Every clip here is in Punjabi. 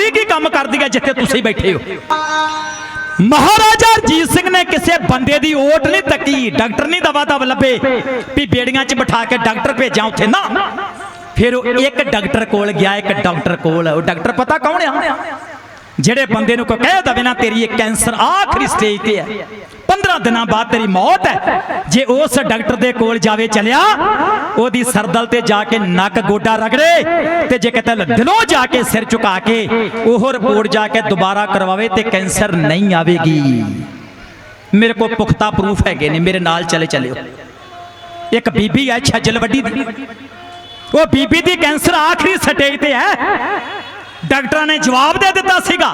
ਕੁੜੀ ਕੀ ਕੰਮ ਕਰਦੀ ਹੈ ਜਿੱਥੇ ਤੁਸੀਂ ਬੈਠੇ ਹੋ? ਮਹਾਰਾਜਾ ਰਜੀਤ ਸਿੰਘ ਨੇ ਕਿਸੇ ਬੰਦੇ ਦੀ ਓਟ ਨਹੀਂ ਤੱਕੀ, ਡਾਕਟਰ ਨਹੀਂ ਦਵਾ ਦਵ ਲੱਭੇ। ਵੀ ਬੇੜੀਆਂ 'ਚ ਬਿਠਾ ਕੇ ਡਾਕਟਰ ਭੇਜਾਂ ਉੱਥੇ ਨਾ। ਫਿਰ ਉਹ ਇੱਕ ਡਾਕਟਰ ਕੋਲ ਗਿਆ, ਇੱਕ ਡਾਕਟਰ ਕੋਲ। ਉਹ ਡਾਕਟਰ ਪਤਾ ਕੌਣ ਆ? ਜਿਹੜੇ ਬੰਦੇ ਨੂੰ ਕੋਈ ਕਹਿ ਦਵੇ ਨਾ, ਤੇਰੀ ਇਹ ਕੈਂਸਰ ਆਖਰੀ ਸਟੇਜ ਤੇ ਹੈ। 15 ਦਿਨਾਂ ਬਾਅਦ ਤੇਰੀ ਮੌਤ ਹੈ। ਜੇ ਉਸ ਡਾਕਟਰ ਦੇ ਕੋਲ ਜਾਵੇ ਚਲਿਆ, ਉਹਦੀ ਸਰਦਲ ਤੇ ਜਾ ਕੇ ਨੱਕ ਗੋਡਾ ਰਗੜੇ ਤੇ ਜੇ ਕਿਤੇ ਦਿਲੋਂ ਜਾ ਕੇ ਸਿਰ ਝੁਕਾ ਕੇ ਉਹ ਰਿਪੋਰਟ ਜਾ ਕੇ ਦੁਬਾਰਾ ਕਰਵਾਵੇ ਤੇ ਕੈਂਸਰ ਨਹੀਂ ਆਵੇਗੀ। ਮੇਰੇ ਕੋਲ ਪੁਖਤਾ ਪ੍ਰੂਫ ਹੈਗੇ ਨੇ, ਮੇਰੇ ਨਾਲ ਚਲੇ ਚਲਿਓ। ਇੱਕ ਬੀਬੀ ਹੈ ਛੱਜਲ ਵੱਡੀ ਦੀ। ਉਹ ਬੀਬੀ ਦੀ ਕੈਂਸਰ ਆਖਰੀ ਸਟੇਜ ਤੇ ਹੈ। ਡਾਕਟਰਾਂ ਨੇ ਜਵਾਬ ਦੇ ਦਿੱਤਾ ਸੀਗਾ।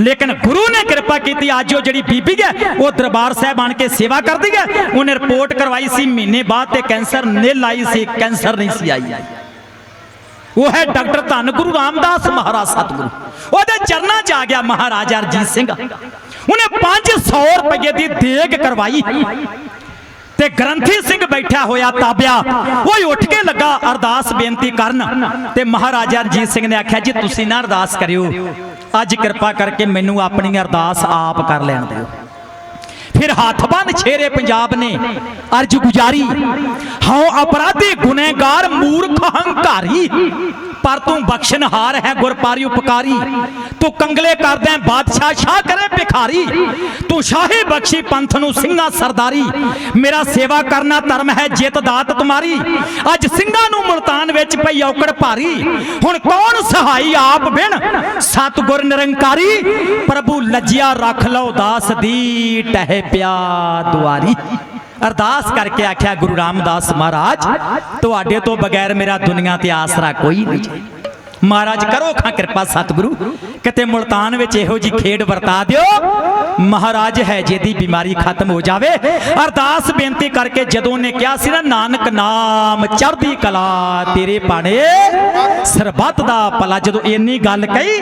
ਲੇਕਿਨ ਗੁਰੂ ਨੇ ਕਿਰਪਾ ਕੀਤੀ, ਅੱਜ ਉਹ ਜਿਹੜੀ ਬੀਬੀ ਹੈ, ਉਹ ਦਰਬਾਰ ਸਾਹਿਬ ਆਣ ਕੇ ਸੇਵਾ ਕਰਦੀ ਹੈ। ਉਹਨੇ ਰਿਪੋਰਟ ਕਰਵਾਈ ਸੀ, ਮਹੀਨੇ ਬਾਅਦ ਤੇ ਕੈਂਸਰ ਨਿਲ ਆਈ ਸੀ, ਕੈਂਸਰ ਨਹੀਂ ਸੀ ਆਈ। ਉਹ ਹੈ ਡਾਕਟਰ ਧੰਨ ਗੁਰੂ ਰਾਮਦਾਸ ਮਹਾਰਾਜ ਸਤਿਗੁਰੂ। ਉਹਦੇ ਚਰਨਾਂ 'ਚ ਆ ਗਿਆ ਮਹਾਰਾਜਾ ਰਜੀਤ ਸਿੰਘ। ਉਹਨੇ 500 ਰੁਪਏ ਦੀ ਦੇਗ ਕਰਵਾਈ। ਤੇ ਗ੍ਰੰਥੀ ਸਿੰਘ ਬੈਠਾ ਹੋਇਆ ਤਾਬਿਆ, ਉਹ ਉੱਠ ਕੇ ਲੱਗਾ ਅਰਦਾਸ ਬੇਨਤੀ ਕਰਨ। ਤੇ ਮਹਾਰਾਜਾ ਰਣਜੀਤ ਸਿੰਘ ਨੇ ਆਖਿਆ, ਜੀ, ਤੁਸੀਂ ਨਾ ਅਰਦਾਸ ਕਰਿਓ। ਅੱਜ ਕਿਰਪਾ ਕਰਕੇ ਮੈਨੂੰ ਆਪਣੀ ਅਰਦਾਸ ਆਪ ਕਰ ਲੈਣ ਦਿਓ। ਫਿਰ ਹੱਥ ਬੰਨ ਛੇਰੇ ਪੰਜਾਬ ਨੇ, ਅਰਜ ਗੁਜਾਰੀ। ਹਉ ਅਪਰਾਧੀ ਗੁਨਹਗਾਰ ਮੂਰਖ ਹੰਕਾਰੀ ਪਰ ਤੂੰ ਬਖਸ਼ਨਹਾਰ ਹੈ ਗੁਰਪਾਰੀ ਉਪਕਾਰੀ। ਤੂੰ ਕੰਗਲੇ ਕਰਦਾ ਬਾਦਸ਼ਾਹ, ਸ਼ਾਹ ਕਰੇ ਭਿਖਾਰੀ। ਤੂੰ ਸ਼ਾਹੀ ਬਖਸ਼ੀ ਪੰਥ ਨੂੰ ਸਿੰਘਾਂ ਸਰਦਾਰੀ। ਮੇਰਾ ਸੇਵਾ ਕਰਨਾ ਧਰਮ ਹੈ ਜਿੱਤ ਦਾਤ ਤੁਮਾਰੀ। ਅੱਜ ਸਿੰਘਾਂ ਨੂੰ ਮੁਲਤਾਨ ਵਿੱਚ ਪਈ ਔਕੜ ਭਾਰੀ। ਹੁਣ ਕੌਣ ਸਹਾਈ ਆਪ ਬਿਨ? ਸਤਗੁਰ ਨਿਰੰਕਾਰੀ। ਪ੍ਰਭੂ ਲੱਜਿਆ ਰੱਖ ਲਓ ਦਾਸ ਦੀ ਟਹਿ ਪਿਆ ਦੁਆਰੀ। ਅਰਦਾਸ ਕਰਕੇ ਆਖਿਆ, ਗੁਰੂ ਰਾਮਦਾਸ ਮਹਾਰਾਜ, ਤੁਹਾਡੇ ਤੋਂ ਬਗੈਰ ਮੇਰਾ ਦੁਨੀਆ ਤੇ ਆਸਰਾ ਕੋਈ ਨਹੀਂ ਮਹਾਰਾਜ ਕਰੋ ਖਾਂ ਕਿਰਪਾ ਸਤਿਗੁਰੂ। ਕਿਤੇ ਮੁਲਤਾਨ ਵਿੱਚ ਇਹੋ ਜੀ ਖੇਡ ਵਰਤਾ ਦਿਓ। ਮਹਾਰਾਜ ਹੈ ਜੇ ਦੀ ਬਿਮਾਰੀ ਖਤਮ ਹੋ ਜਾਵੇ। ਅਰਦਾਸ ਬੇਨਤੀ ਕਰਕੇ ਜਦੋਂ ਨੇ ਕਿਹਾ ਸੀ ਨਾ, ਨਾਨਕ ਨਾਮ ਚੜ੍ਹਦੀ ਕਲਾ ਤੇਰੇ ਪਾਣੇ, ਸਰਬੱਤ ਦਾ ਭਲਾ। ਜਦੋਂ ਇੰਨੀ ਗੱਲ ਕਹੀ,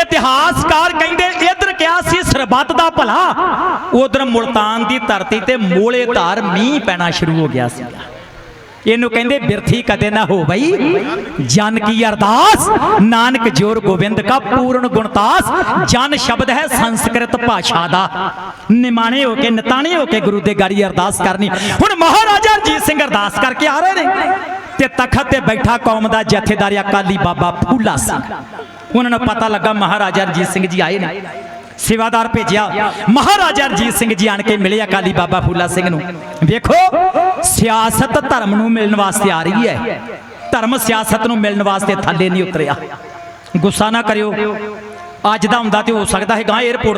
ਇਤਿਹਾਸਕਾਰ ਕਹਿੰਦੇ, ਇਧਰ ਕਿਹਾ ਸੀ ਦਾ ਭਲਾ। ਉਧਰ ਮੁਲਤਾਨ ਦੀ ਧਰਤੀ ਤੇ ਮੋਲੇ ਧਾਰ ਮੀਂਹ ਪੈਣਾ ਸ਼ੁਰੂ ਹੋ ਗਿਆ ਸੀ ਇਹਨੂੰ ਕਹਿੰਦੇ ਬਿਰਥੀ ਕਦੇ ਨਾ ਹੋ ਬਈ। ਜਨ ਕੀ ਅਰਦਾਸ? ਨਾਨਕ ਜੋਰ ਗੋਬਿੰਦ ਕਾ ਪੂਰਨ ਗੁਣਤਾਸ ਜਨ ਸ਼ਬਦ ਹੈ ਸੰਸਕ੍ਰਿਤ ਭਾਸ਼ਾ ਦਾ। ਨਿਮਾਣੇ ਹੋ ਕੇ, ਨਿਤਾਣੇ ਹੋ ਕੇ ਗੁਰੂ ਦੇ ਗਾੜੀ ਅਰਦਾਸ ਕਰਨੀ। ਹੁਣ ਮਹਾਰਾਜਾ ਰਣਜੀਤ ਸਿੰਘ ਅਰਦਾਸ ਕਰਕੇ ਆ ਰਹੇ ਨੇ। ਤੇ ਤਖਤ ਤੇ ਬੈਠਾ ਕੌਮ ਦਾ ਜਥੇਦਾਰ ਅਕਾਲੀ ਬਾਬਾ ਫੂਲਾ ਸਿੰਘ। ਉਹਨਾਂ ਨੂੰ ਪਤਾ ਲੱਗਾ ਮਹਾਰਾਜਾ ਰਣਜੀਤ ਸਿੰਘ ਜੀ ਆਏ ਨੇ। ਸੇਵਾਦਾਰ ਭੇਜਿਆ। ਮਹਾਰਾਜਾ ਰਣਜੀਤ ਸਿੰਘ ਜੀ ਆਣ ਕੇ ਮਿਲੇ ਅਕਾਲੀ ਬਾਬਾ ਫੂਲਾ ਸਿੰਘ ਨੂੰ। ਵੇਖੋ, ਸਿਆਸਤ ਧਰਮ ਨੂੰ ਮਿਲਣ ਵਾਸਤੇ ਆ ਰਹੀ ਹੈ। ਧਰਮ ਸਿਆਸਤ ਨੂੰ ਮਿਲਣ ਵਾਸਤੇ ਥੱਲੇ ਨਹੀਂ ਉਤਰਿਆ। ਗੁੱਸਾ ਨਾ ਕਰਿਓ। ਅੱਜ ਦਾ ਹੁੰਦਾ ਤੇ ਹੋ ਸਕਦਾ ਹੈ ਗਾਂ 에어ਪੋਰਟ